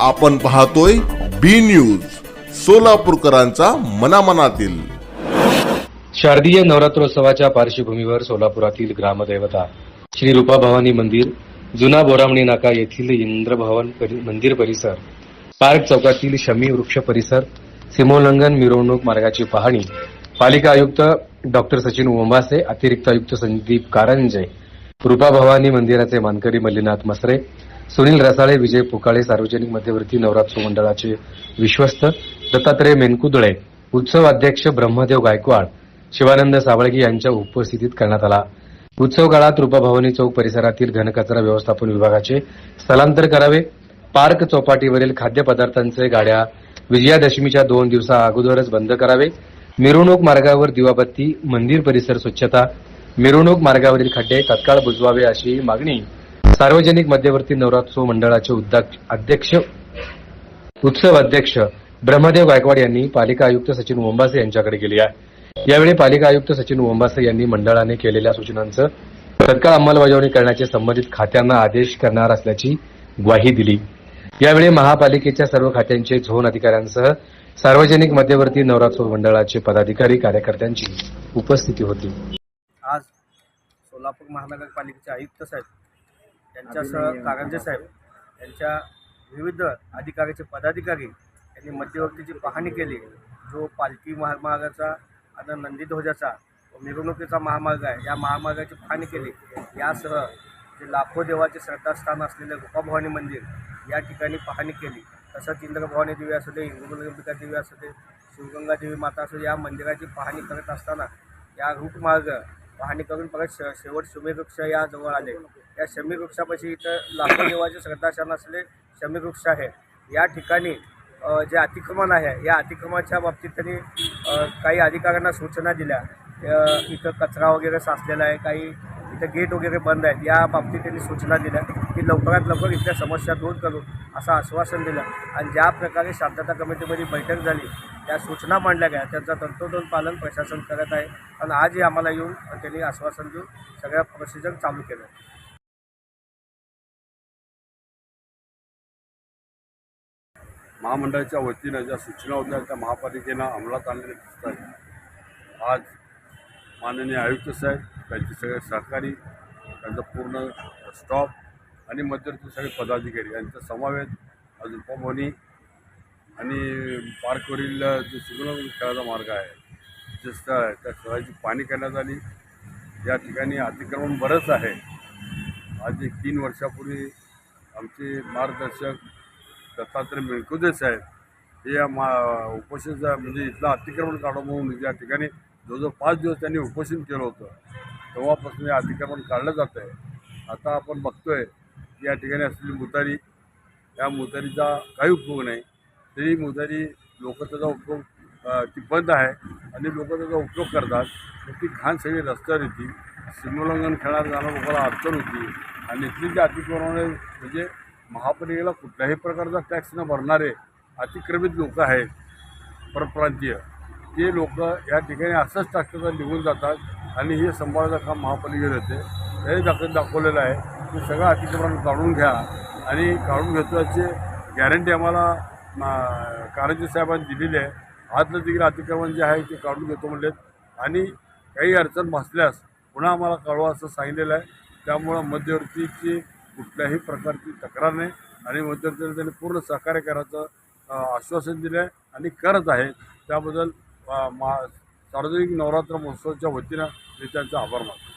आपण पाहतोय बी न्यूज सोलापूरकरांचा मनामनातील. शारदीय नवरात्रोत्सवाच्या पार्श्वभूमीवर सोलापुरातील ग्रामदैवता श्री रूपा भवानी मंदिर जुना बोरामणी नाका येथील इंद्रभवन मंदिर परिसर पार्क चौकातील शमी वृक्ष परिसर सीमोल्लंघन मिरवणूक मार्गाची पाहणी पालिका आयुक्त डॉक्टर सचिन ओंबासे अतिरिक्त आयुक्त संदीप कारंजे रूपा भवानी मंदिराचे मानकरी मल्लीनाथ मसरे सुनील रसाळे विजय पुकाळे सार्वजनिक मध्यवर्ती नवरात्र मंडळाचे विश्वस्त दत्तात्रय मेनकुदळे उत्सव अध्यक्ष ब्रह्मदेव गायकवाड शिवानंद सावळगी यांच्या उपस्थितीत करण्यात आला. उत्सव काळात रूपाभवानी चौक परिसरातील घनकचरा व्यवस्थापन विभागाचे स्थलांतर करावे. पार्क चौपाटीवरील खाद्यपदार्थांचे गाड्या विजयादशमीच्या दोन दिवसा अगोदरच बंद करावे. मिरवणूक मार्गावर दिवाबत्ती मंदिर परिसर स्वच्छता. मिरवणूक मार्गावरील खड्डे तत्काळ बुजवावे अशी मागणी सार्वजनिक मध्यवर्ती नवरात्रोत्सव मंडळाचे अध्यक्ष उत्सव अध्यक्ष ब्रह्मदेव गायकवाड यांनी पालिका आयुक्त सचिन ओंबासे यांच्याकडे गेली आहे. यावेळी पालिका आयुक्त सचिन ओंबासे यांनी मंडळाने केलेल्या सूचनांचं तत्काळ अंमलबजावणी करण्याचे संबंधित खात्यांना आदेश करणार असल्याची ग्वाही दिली. यावेळी महापालिकेच्या सर्व खात्यांचे झोन अधिकाऱ्यांसह सार्वजनिक मध्यवर्ती नवरात्रोत्सव मंडळाचे पदाधिकारी कार्यकर्त्यांची उपस्थिती होती. आज सोलापूर महानगरपालिकेचे आयुक्त साहेब यांच्यासह कारंजे साहेब यांच्या विविध अधिकाऱ्याचे पदाधिकारी यांनी मध्यवर्तीची पाहणी केली. जो पालखी महामार्गाचा आणि नंदीध्वजाचा व मिरवणुकीचा महामार्ग आहे या महामार्गाची पाहणी केली. यासह जे लाखो देवाचे श्रद्धास्थान असलेले गोपाभवानी मंदिर या ठिकाणी पाहणी केली. तसंच इंद्रभवानी देवी असू दे इंदुगंगा देवी असू दे शिवगंगा देवी माता असू दे या मंदिराची पाहणी करत असताना या रूटमार्ग पाहणी करून परत श शेवट शमीवृक्ष या जवळ आले. या शमीवृक्षापाशी इथं लाखो देवाचे श्रद्धास्थान असलेले शमीवृक्ष आहे. या ठिकाणी जे अतिक्रमण आहे या अतिक्रमणाच्या बाबतीत त्यांनी काही अधिकाऱ्यांना सूचना दिल्या. इथं कचरा वगैरे साचलेला आहे काही इथं गेट वगैरे बंद आहेत. या बाबतीत त्यांनी सूचना दिल्या की लवकरात लवकर इथल्या समस्या दूर करू असं आश्वासन दिलं. आणि ज्या प्रकारे शांतता कमिटीमध्ये बैठक झाली त्या सूचना मांडल्या गेल्या. त्यांचं तंतोतंत पालन प्रशासन करत आहे. आणि आजही आम्हाला येऊन त्यांनी आश्वासन देऊन सगळ्या प्रोसिजर चालू केलं महामंडळाच्या वतीनं ज्या सूचना होत्या त्या महापालिकेनं अंमलात आणलेल्या दिसत आहेत. आज माननीय आयुक्त साहेब त्यांचे सगळे सहकारी त्यांचा पूर्ण स्टॉफ आणि मध्यवर्ती सगळे पदाधिकारी यांचा समावेश आज उपभवनी आणि पार्कवरील जो सुगम खेळाचा मार्ग आहे जे स्थळ आहे त्या स्थळाची पाणी करण्यात आली. या ठिकाणी अतिक्रमण बरंच आहे. आज एक तीन वर्षापूर्वी आमचे मार्गदर्शक दत्तात्रय मेळकुदे साहेब हे या मा उपोषणचा म्हणजे इथलं अतिक्रमण काढू म्हणून या ठिकाणी जवळजवळ पाच दिवस त्यांनी उपोषण केलं होतं. तेव्हापासून हे अतिक्रमण काढलं जातं आहे. आता आपण बघतोय की या ठिकाणी असलेली मुतारी या मुतारीचा काही उपयोग नाही. तरी मोदारी लोक त्याचा उपयोग अ, ती बंद आहे आणि लोक त्याचा उपयोग करतात. ती घाण सगळी रस्त्यावर येते. सीमोल्लंघन खेळणार जाणं लोकांना अडचण होती. आणि इथली जी म्हणजे महापालिकेला कुठल्याही प्रकारचा टॅक्स न भरणारे अतिक्रमित लोक आहेत परप्रांतीय. ते लोक या ठिकाणी असंच टाकतात निघून जातात आणि हे सांभाळायचं काम महापालिकेत येते. हे दाखल दाखवलेलं आहे. की सगळं अतिक्रमण काढून घ्या आणि काढून घेतो याची गॅरंटी आम्हाला कारंजी साहेबांनी दिलेली आहे. आतलं तिकडे अतिक्रमण जे आहे ते काढून घेतो म्हणलेत. आणि काही अडचण भासल्यास पुन्हा आम्हाला कळवा असं सांगितलेलं आहे. त्यामुळं मध्यवर्तीची कुठल्याही प्रकारची तक्रार नाही. आणि मध्यवर्तीला त्यांनी पूर्ण सहकार्य करायचं आश्वासन दिलं आहे आणि करत आहे. त्याबद्दल मा सार्वजनिक नवरात्र महोत्सवाच्या वतीनं मी त्यांचा आभार मानतो.